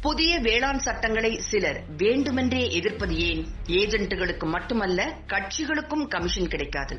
புதிய வேளாண் சட்டங்களை சிலர் வேண்டுமென்றே எதிர்ப்பது ஏன்? ஏஜென்ட்டுகளுக்கு மட்டுமல்ல கட்சிகளுக்கும் கமிஷன் கிடைக்காது.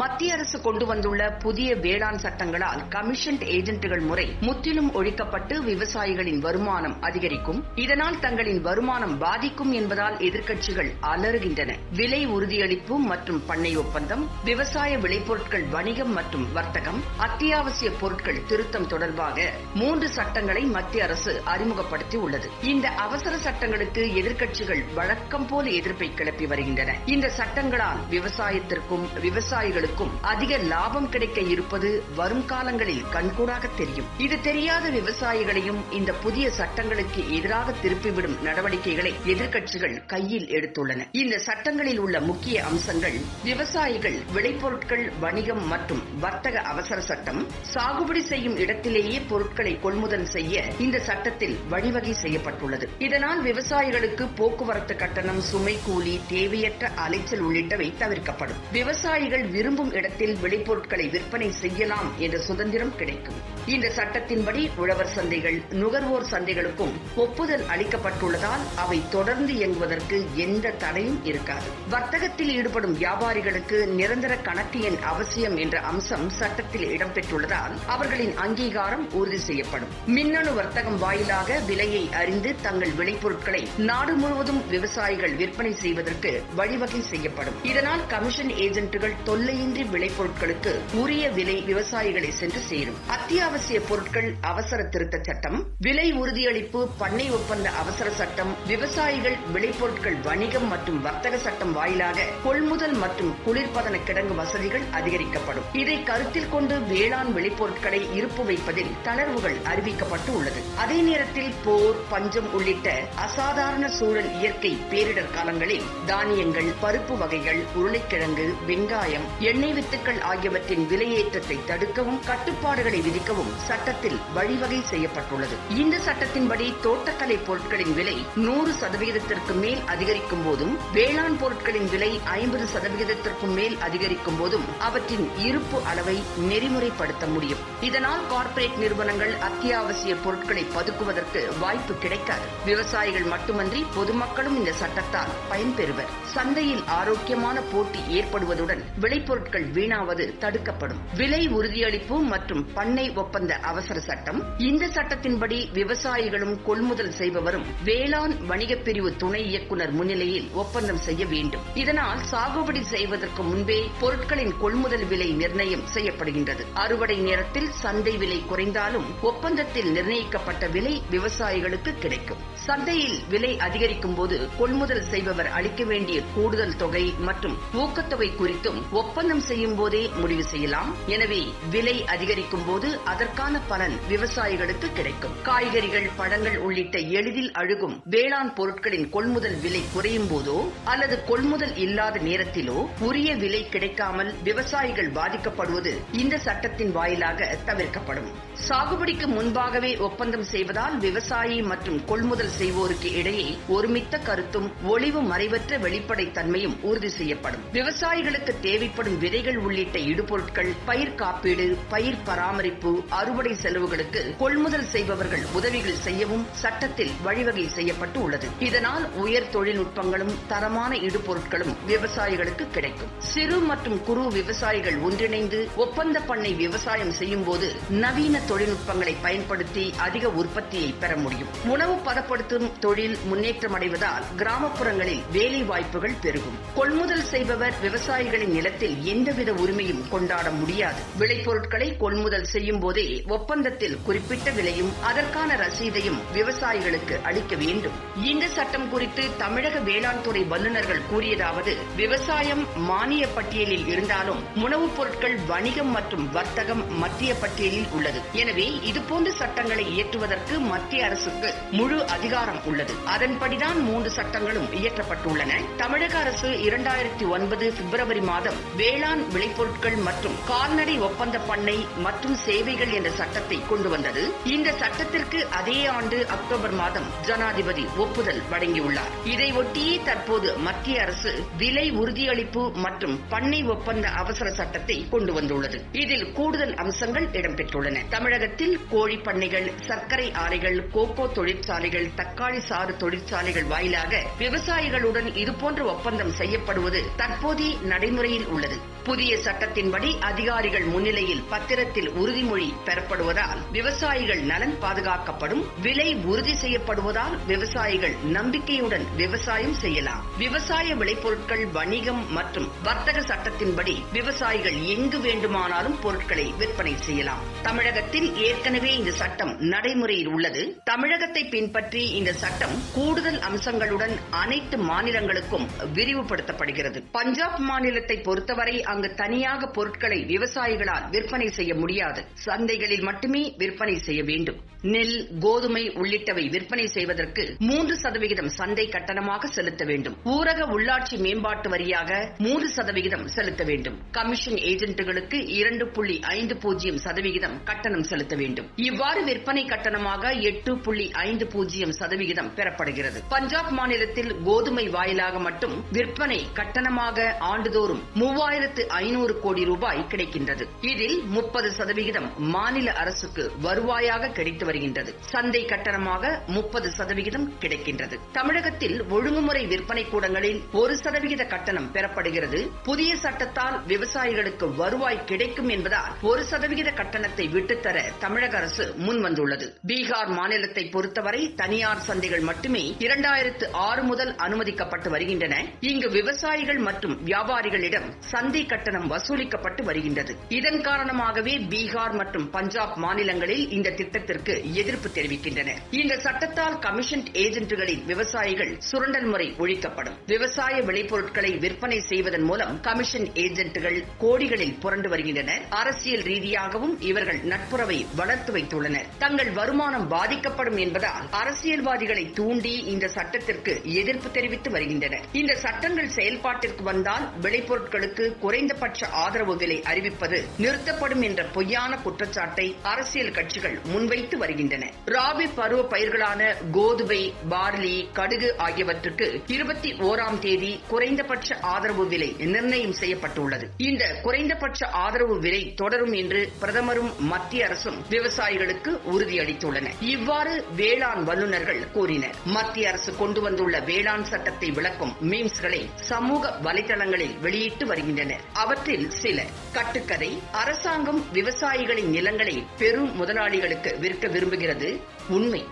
மத்திய அரசு கொண்டு வந்துள்ள புதிய வேளாண் சட்டங்களால் கமிஷன்ட் ஏஜென்ட்டுகள் முறை முற்றிலும் ஒழிக்கப்பட்டு விவசாயிகளின் வருமானம் அதிகரிக்கும். இதனால் தங்களின் வருமானம் பாதிக்கும் என்பதால் எதிர்க்கட்சிகள் அலறுகின்றன. விலை உறுதியளிப்பு மற்றும் பண்ணை ஒப்பந்தம் விவசாய விளைபொருட்கள் வணிகம் மற்றும் வர்த்தகம் அத்தியாவசிய பொருட்கள் திருத்தம் தொடர்பாக மூன்று சட்டங்களை மத்திய அரசு அறிமுகப்படுத்தி உள்ளது இந்த அவசர சட்டங்களுக்கு எதிர்க்கட்சிகள் வழக்கம் போல எதிர்ப்பை கிளப்பி வருகின்றன. இந்த சட்டங்களால் விவசாயத்திற்கும் விவசாயிகளுக்கும் விவசாயிகளுக்கும் அதிக லாபம் கிடைக்க இருப்பது வரும் காலங்களில் கண்கூடாக தெரியும். இது தெரியாத விவசாயிகளையும் இந்த புதிய சட்டங்களுக்கு எதிராக திருப்பிவிடும் நடவடிக்கைகளை எதிர்க்கட்சிகள் கையில் எடுத்துள்ளன. இந்த சட்டங்களில் உள்ள முக்கிய அம்சங்கள் விவசாயிகள் விளைபொருட்கள் வணிகம் மற்றும் வர்த்தக அவசர சட்டம் சாகுபடி செய்யும் இடத்திலேயே பொருட்களை கொள்முதல் செய்ய இந்த சட்டத்தில் வழிவகை செய்யப்பட்டுள்ளது. இதனால் விவசாயிகளுக்கு போக்குவரத்து கட்டணம் சுமை கூலி தேவையற்ற அலைச்சல் உள்ளிட்டவை தவிர்க்கப்படும். விவசாயிகள் விரும்ப விரும்பும் இடத்தில் விளைபொருட்களை விற்பனை செய்யலாம் என்ற சுதந்திரம் கிடைக்கும். இந்த சட்டத்தின்படி உழவர் சந்தைகள் நுகர்வோர் சந்தைகளுக்கும் ஒப்புதல் அளிக்கப்பட்டுள்ளதால் அவை தொடர்ந்து இயங்குவதற்கு எந்த தடையும் இருக்காது. வர்த்தகத்தில் ஈடுபடும் வியாபாரிகளுக்கு நிரந்தர கணக்கு எண் அவசியம் என்ற அம்சம் சட்டத்தில் இடம்பெற்றுள்ளதால் அவர்களின் அங்கீகாரம் உறுதி செய்யப்படும். மின்னணு வர்த்தகம் வாயிலாக விலையை அறிந்து தங்கள் விளைபொருட்களை நாடு முழுவதும் விவசாயிகள் விற்பனை செய்வதற்கு வழிவகை செய்யப்படும். இதனால் கமிஷன் ஏஜென்ட்டுகள் தொல்லையின்றி விளைபொருட்களுக்கு உரிய விலை விவசாயிகளை சென்று சேரும். அத்தியாவசிய பொருட்கள் அவசர திருத்த சட்டம் விலை உறுதியளிப்பு பண்ணை ஒப்பந்த அவசர சட்டம் விவசாயிகள் விளைபொருட்கள் வணிகம் மற்றும் வர்த்தக சட்டம் வாயிலாக கொள்முதல் மற்றும் குளிர்பதன கிடங்கு வசதிகள் அதிகரிக்கப்படும். இதை கருத்தில் கொண்டு வேளாண் விளைபொருட்களை இருப்பு வைப்பதில் தளர்வுகள் அறிவிக்கப்பட்டு உள்ளது. அதே நேரத்தில் போர் பஞ்சம் உள்ளிட்ட அசாதாரண சூழல் இயற்கை பேரிடர் காலங்களில் தானியங்கள் பருப்பு வகைகள் உருளைக்கிழங்கு வெங்காயம் எண்ணெய் வித்துக்கள் ஆகியவற்றின் விலையேற்றத்தை தடுக்கவும் கட்டுப்பாடுகளை விதிக்கவும் வழங்கவும் சட்டத்தில் வழிவகை செய்யப்பட்டுள்ளது. இந்த சட்டத்தின்படி தோட்டக்கலை பொருட்களின் விலை நூறு சதவிகிதத்திற்கு மேல் அதிகரிக்கும் போதும் வேளாண் பொருட்களின் விலை ஐம்பது சதவிகிதத்திற்கும் மேல் அதிகரிக்கும் போதும் அவற்றின் இருப்பு அளவை நெறிமுறைப்படுத்த முடியும். இதனால் கார்ப்பரேட் நிறுவனங்கள் அத்தியாவசிய பொருட்களை பதுக்குவதற்கு வாய்ப்பு கிடைக்காது. விவசாயிகள் மட்டுமன்றி பொதுமக்களும் இந்த சட்டத்தால் பயன்பெறுவர். சந்தையில் ஆரோக்கியமான போட்டி ஏற்படுவதுடன் விளைபொருட்கள் வீணாவது தடுக்கப்படும். விலை உறுதியளிப்பு மற்றும் பண்ணை ஒப்பந்த அவசர சட்டம் இந்த சட்டத்தின்படி விவசாயிகளும் கொள்முதல் செய்பவரும் வேளாண் வணிகப் பிரிவு துணை இயக்குநர் முன்னிலையில் ஒப்பந்தம் செய்ய வேண்டும். இதனால் சாகுபடி செய்வதற்கு முன்பே பொருட்களின் கொள்முதல் விலை நிர்ணயம் செய்யப்படுகின்றது. அறுவடை நேரத்தில் சந்தை விலை குறைந்தாலும் ஒப்பந்தத்தில் நிர்ணயிக்கப்பட்ட விலை விவசாயிகளுக்கு கிடைக்கும். சந்தையில் விலை அதிகரிக்கும் போது கொள்முதல் செய்பவர் அளிக்க வேண்டிய கூடுதல் தொகை மற்றும் ஊக்கத்தொகை குறித்தும் ஒப்பந்தம் செய்யும் போதே முடிவு செய்யலாம். எனவே விலை அதிகரிக்கும் போது அதற்கான பலன் விவசாயிகளுக்கு கிடைக்கும். காய்கறிகள் பழங்கள் உள்ளிட்ட எளிதில் அழுகும் வேளாண் பொருட்களின் கொள்முதல் விலை குறையும் போதோ அல்லது கொள்முதல் இல்லாத நேரத்திலோ உரிய விலை கிடைக்காமல் விவசாயிகள் பாதிக்கப்படுவது இந்த சட்டத்தின் வாயிலாக தவிர்க்கப்படும். சாகுபடிக்கு முன்பாகவே ஒப்பந்தம் செய்வதால் விவசாயி மற்றும் கொள்முதல் செய்வோருக்கு இடையே ஒருமித்த கருத்தும் ஒளிவு மறைவற்ற வெளிப்படை தன்மையும் உறுதி செய்யப்படும். விவசாயிகளுக்கு தேவைப்படும் விதைகள் உள்ளிட்ட இடுபொருட்கள் பயிர் காப்பீடு பயிர் பராமரிப்பு அறுவடை செலவுகளுக்கு கொள்முதல் செய்பவர்கள் உதவிகள் செய்யவும் சட்டத்தில் வழிவகை செய்யப்பட்டு உள்ளது இதனால் உயர் தொழில்நுட்பங்களும் தரமான இடுபொருட்களும் விவசாயிகளுக்கு கிடைக்கும். சிறு மற்றும் குறு விவசாயிகள் ஒன்றிணைந்து ஒப்பந்த பண்ணை விவசாயம் செய்யும் போது நவீன தொழில்நுட்பங்களை பயன்படுத்தி அதிக உற்பத்தியை பெற முடியும். உணவு பதப்படுத்தும் தொழில் முன்னேற்றம் அடைவதால் கிராமப்புறங்களில் வேலை வாய்ப்புகள் பெருகும். கொள்முதல் செய்பவர் விவசாயிகளின் நிலத்தில் எந்தவித உரிமையும் கொண்டாட முடியாது. விளைபொருட்களை கொள்முதல் செய்யும் போது ஒப்பந்தத்தில் குறிப்பிட்ட விலையும் அதற்கான ரசீதையும் விவசாயிகளுக்கு அளிக்க வேண்டும். இந்த சட்டம் குறித்து தமிழக வேளாண் துறை வல்லுநர்கள் கூறியதாவது விவசாயம் மானிய பட்டியலில் இருந்தாலும் உணவுப் பொருட்கள் வணிகம் மற்றும் வர்த்தகம் மத்திய பட்டியலில் உள்ளது. எனவே இதுபோன்ற சட்டங்களை இயற்றுவதற்கு மத்திய அரசுக்கு முழு அதிகாரம் அதிகாரம் உள்ளது. அதன்படிதான் மூன்று சட்டங்களும் இயற்றப்பட்டுள்ளன. தமிழக அரசு இரண்டாயிரத்தி ஒன்பது பிப்ரவரி மாதம் வேளாண் விளைபொருட்கள் மற்றும் கால்நடை ஒப்பந்த பண்ணை மற்றும் சேவைகள் என்ற சட்டத்தை கொண்டு வந்தது. இந்த சட்டத்திற்கு அதே ஆண்டு அக்டோபர் மாதம் ஜனாதிபதி ஒப்புதல் வழங்கியுள்ளார். இதையொட்டியே தற்போது மத்திய அரசு விலை உறுதியளிப்பு மற்றும் பண்ணை ஒப்பந்த அவசர சட்டத்தை கொண்டு வந்துள்ளது. இதில் கூடுதல் அம்சங்கள் இடம்பெற்றுள்ளன. தமிழகத்தில் கோழி பண்ணைகள் சர்க்கரை ஆலைகள் கோகோ தொழிற்சாலைகள் தக்காளி சாறு தொழிற்சாலைகள் வாயிலாக விவசாயிகளுடன் இதுபோன்ற ஒப்பந்தம் செய்யப்படுவது தற்போதைய நடைமுறையில் உள்ளது. புதிய சட்டத்தின்படி அதிகாரிகள் முன்னிலையில் பத்திரத்தில் உறுதிமொழி பெறப்படுவதால் விவசாயிகள் நலன் பாதுகாக்கப்படும் விலை உறுதி செய்யப்படுவதால் விவசாயிகள் நம்பிக்கையுடன் விவசாயம் செய்யலாம். விவசாய விளைபொருட்கள் வணிகம் மற்றும் வர்த்தக சட்டத்தின்படி விவசாயிகள் எங்கு வேண்டுமானாலும் பொருட்களை விற்பனை செய்யலாம். தமிழகத்தில் ஏற்கனவே இந்த சட்டம் நடைமுறையில் உள்ளது. தமிழகத்தை பின்பற்றி இந்த சட்டம் கூடுதல் அம்சங்களுடன் அனைத்து மாநிலங்களுக்கும் விரிவுபடுத்தப்படுகிறது. பஞ்சாப் மாநிலத்தை பொறுத்தவரை அங்கு தனியாக பொருட்களை விவசாயிகளால் விற்பனை செய்ய முடியாது. சந்தைகளில் மட்டுமே விற்பனை செய்ய வேண்டும். நெல் கோதுமை உள்ளிட்டவை விற்பனை செய்வதற்கு மூன்று சதவிகிதம் சந்தை கட்டணமாக செலுத்த வேண்டும். ஊரக உள்ளாட்சி மேம்பாட்டு வரியாக மூன்று சதவிகிதம் செலுத்த வேண்டும். கமிஷன் ஏஜென்ட்டுகளுக்கு இரண்டு புள்ளி ஐந்து பூஜ்ஜியம் சதவிகிதம் கட்டணம் செலுத்த வேண்டும். இவ்வாறு விற்பனை கட்டணமாக எட்டு புள்ளி ஐந்து பூஜ்ஜியம் சதவிகிதம் பெறப்படுகிறது. பஞ்சாப் மாநிலத்தில் கோதுமை வாயிலாக மட்டும் விற்பனை கட்டணமாக ஆண்டுதோறும் மூவாயிரத்து ஐநூறு கோடி ரூபாய் கிடைக்கின்றது. இதில் முப்பது சதவிகிதம் மாநில அரசுக்கு வருவாயாக கிடைத்து வருகின்றது. சந்தை கட்டணமாக முப்பது சதவிகிதம் கிடைக்கின்றது. தமிழகத்தில் ஒழுங்குமுறை விற்பனை கூடங்களில் ஒரு சதவிகித கட்டணம் பெறப்படுகிறது. புதிய சட்டத்தால் விவசாயிகளுக்கு வருவாய் கிடைக்கும் என்பதால் ஒரு சதவிகித கட்டணத்தை விட்டுத்தர தமிழக அரசு முன்வந்துள்ளது. பீகார் மாநிலத்தை பொறுத்தவரை தனியார் சந்தைகள் மட்டுமே இரண்டாயிரத்து ஆறு முதல் அனுமதிக்கப்பட்டு வருகின்றன. இங்கு விவசாயிகள் மற்றும் வியாபாரிகளிடம் சந்தை கட்டணம் வசூலிக்கப்பட்டு வருகின்றது. இதன் காரணமாகவே பீகார் மற்றும் பஞ்சாப் மாநிலங்களில் இந்த திட்டத்திற்கு எதிர்ப்பு தெரிவிக்கின்றன. இந்த சட்டத்தால் கமிஷன் ஏஜென்ட்டுகளின் விவசாயிகள் சுரண்டல் முறை ஒழிக்கப்படும். விவசாய விளைபொருட்களை விற்பனை செய்வதன் மூலம் கமிஷன் ஏஜென்ட்டுகள் கோடிகளில் புரண்டு வருகின்றனர். அரசியல் ரீதியாகவும் இவர்கள் நட்புறவை வளர்த்து வைத்துள்ளனர். தங்கள் வருமானம் பாதிக்கப்படும் என்பதால் அரசியல்வாதிகளை தூண்டி இந்த சட்டத்திற்கு எதிர்ப்பு தெரிவித்து வருகின்றனர். இந்த சட்டங்கள் செயல்பாட்டிற்கு வந்தால் விளைபொருட்களுக்கு குறைந்தபட்ச ஆதரவு விலை அறிவிப்பது நிறுத்தப்படும் என்ற பொய்யான குற்றச்சாட்டை அரசியல் கட்சிகள் முன்வைத்து வருகின்றன. ராபி பருவ பயிர்களான கோதுமை பார்லி கடுகு ஆகியவற்றுக்கு இருபத்தி ஓராம் தேதி குறைந்தபட்ச ஆதரவு விலை நிர்ணயம் செய்யப்பட்டுள்ளது. இந்த குறைந்தபட்ச ஆதரவு விலை தொடரும் என்று பிரதமரும் மத்திய அரசும் விவசாயிகளுக்கு உறுதியளித்துள்ளன. இவ்வாறு வேளாண் வல்லுநர்கள் கூறினர். மத்திய அரசு கொண்டு வந்துள்ள வேளாண் சட்டத்தை விளக்கும் மீம்ஸ்களை சமூக வலைதளங்களில் வெளியிட்டு வருகின்றனர். அவற்றில் சில கட்டுக்கதை அரசாங்கம் விவசாயிகளின் நிலங்களை பெரும் முதலாளிகளுக்கு விற்க விரும்புகிறது உண்மை.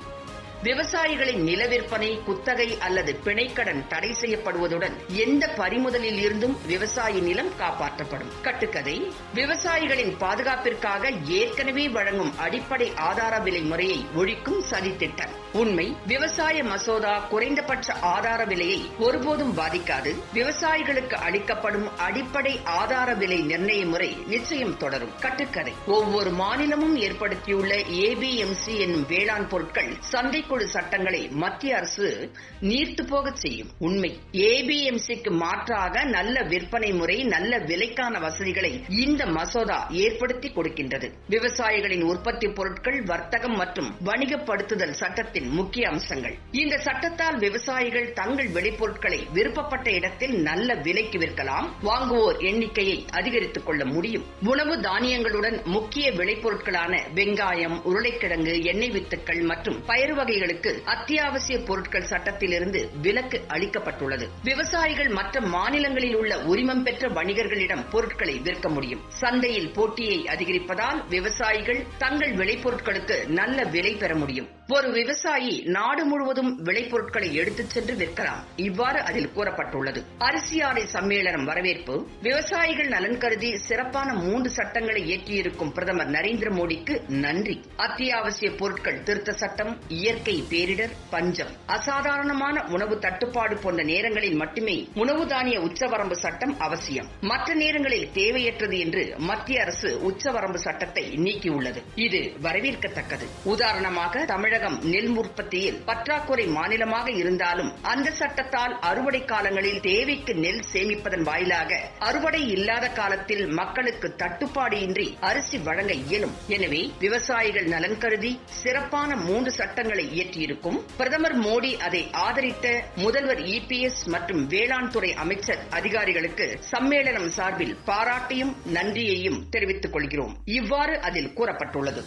விவசாயிகளின் நில விற்பனை குத்தகை அல்லது பிணைக்கடன் தடை செய்யப்படுவதுடன் எந்த பறிமுதலில் இருந்தும் விவசாய நிலம் காப்பாற்றப்படும். கட்டுக்கதை விவசாயிகளின் பாதுகாப்பிற்காக ஏற்கனவே வழங்கும் அடிப்படை ஆதார விலை முறையை ஒழிக்கும் சதித்திட்டம். உண்மை விவசாய மசோதா குறைந்தபட்ச ஆதார விலையை ஒருபோதும் பாதிக்காது. விவசாயிகளுக்கு அளிக்கப்படும் அடிப்படை ஆதார விலை நிர்ணய முறை நிச்சயம் தொடரும். கட்டுக்கதை. ஒவ்வொரு மாநிலமும் ஏற்படுத்தியுள்ள ஏபிஎம்சி என்னும் வேளாண் பொருட்கள் சந்தைக்குழு சட்டங்களை மத்திய அரசு நீர்த்து போகச் செய்யும். உண்மை. ஏபிஎம்சிக்கு மாற்றாக நல்ல விற்பனை முறை நல்ல விலைக்கான வசதிகளை இந்த மசோதா ஏற்படுத்தி கொடுக்கின்றது. விவசாயிகளின் உற்பத்தி பொருட்கள் வர்த்தகம் மற்றும் வணிகப்படுத்துதல் சட்டத்தை சட்டத்தின் முக்கிய அம்சங்கள். இந்த சட்டத்தால் விவசாயிகள் தங்கள் விளைபொருட்களை விருப்பப்பட்ட இடத்தில் நல்ல விலைக்கு விற்கலாம். வாங்குவோர் எண்ணிக்கையை அதிகரித்துக் கொள்ள முடியும். உணவு தானியங்களுடன் முக்கிய விளைபொருட்களான வெங்காயம் உருளைக்கிழங்கு எண்ணெய் வித்துக்கள் மற்றும் பயறு வகைகளுக்கு அத்தியாவசிய பொருட்கள் சட்டத்திலிருந்து விலக்கு அளிக்கப்பட்டுள்ளது. விவசாயிகள் மற்ற மாநிலங்களில் உள்ள உரிமம் பெற்ற வணிகர்களிடம் பொருட்களை விற்க முடியும். சந்தையில் போட்டியை அதிகரிப்பதால் விவசாயிகள் தங்கள் விளைபொருட்களுக்கு நல்ல விலை பெற முடியும். ஒரு விவசாய நாடு முழுவதும் விளைபொருட்களை எடுத்துச் சென்று விற்கலாம். இவ்வாறு அதில் கூறப்பட்டுள்ளது. அரிசி ஆடை சம்மேளனம் வரவேற்பு. விவசாயிகள் நலன் கருதி சிறப்பான மூன்று சட்டங்களை இயற்றியிருக்கும் பிரதமர் நரேந்திர மோடிக்கு நன்றி. அத்தியாவசிய பொருட்கள் திருத்த சட்டம் இயற்கை பேரிடர் பஞ்சம். அசாதாரணமான உணவு தட்டுப்பாடு போன்ற நேரங்களில் மட்டுமே உணவு தானிய உச்சவரம்பு சட்டம் அவசியம். மற்ற நேரங்களில் தேவையற்றது என்று மத்திய அரசு உச்சவரம்பு சட்டத்தை நீக்கியுள்ளது. இது வரவேற்கத்தக்கது. உதாரணமாக தமிழகம் நெல் உற்பத்தியில் பற்றாக்குறை மாநிலமாக இருந்தாலும் அந்த சட்டத்தால் அறுவடை காலங்களில் தேவைக்கு நெல் சேமிப்பதன் வாயிலாக அறுவடை இல்லாத காலத்தில் மக்களுக்கு தட்டுப்பாடு இன்றி அரிசி வழங்க இயலும். எனவே விவசாயிகள் நலன் கருதி சிறப்பான மூன்று சட்டங்களை இயற்றியிருக்கும். பிரதமர் மோடி அதை ஆதரித்த முதல்வர் இபிஎஸ் மற்றும் வேளாண் துறை அமைச்சர் அதிகாரிகளுக்கு சம்மேளனம் சார்பில் பாராட்டையும் நன்றியையும் தெரிவித்துக் கொள்கிறோம். இவ்வாறு அதில் கூறப்பட்டுள்ளது.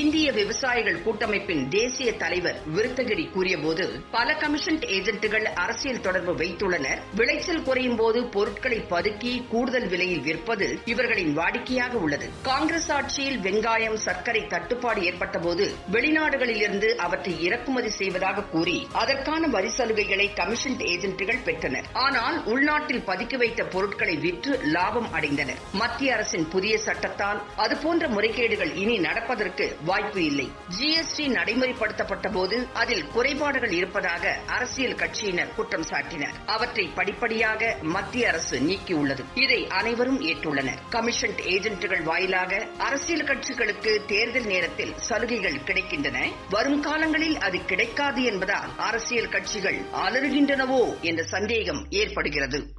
இந்திய விவசாயிகள் கூட்டமைப்பின் தேசிய தலைவர் விருத்தகிரி கூறியபோது பல கமிஷன் ஏஜென்ட்டுகள் அரசியல் தொடர்பு வைத்துள்ளனர். விளைச்சல் குறையும் போது பொருட்களை பதுக்கி கூடுதல் விலையில் விற்பது இவர்களின் வாடிக்கையாக உள்ளது. காங்கிரஸ் ஆட்சியில் வெங்காயம் சர்க்கரை தட்டுப்பாடு ஏற்பட்டபோது வெளிநாடுகளிலிருந்து அவற்றை இறக்குமதி செய்வதாக கூறி அதற்கான வரி சலுகைகளை கமிஷன் ஏஜென்ட்டுகள் பெற்றனர். ஆனால் உள்நாட்டில் பதுக்கி வைத்த பொருட்களை விற்று லாபம் அடைந்தனர். மத்திய அரசின் புதிய சட்டத்தால் அதுபோன்ற முறைகேடுகள் இனி நடப்பதற்கு வாய்ப்பு இல்லை. ஜிஎஸ்டி நடைமுறைப்படுத்தப்பட்ட போது அதில் குறைபாடுகள் இருப்பதாக அரசியல் கட்சியினர் குற்றம் சாட்டினர். அவற்றை படிப்படியாக மத்திய அரசு நீக்கியுள்ளது. இதை அனைவரும் ஏற்றுள்ளனர். கமிஷன் ஏஜென்ட்டுகள் வாயிலாக அரசியல் கட்சிகளுக்கு தேர்தல் நேரத்தில் சலுகைகள் கிடைக்கின்றன. வரும் காலங்களில் அது கிடைக்காது என்பதால் அரசியல் கட்சிகள் அலறுகின்றனவோ என்ற சந்தேகம் ஏற்படுகிறது.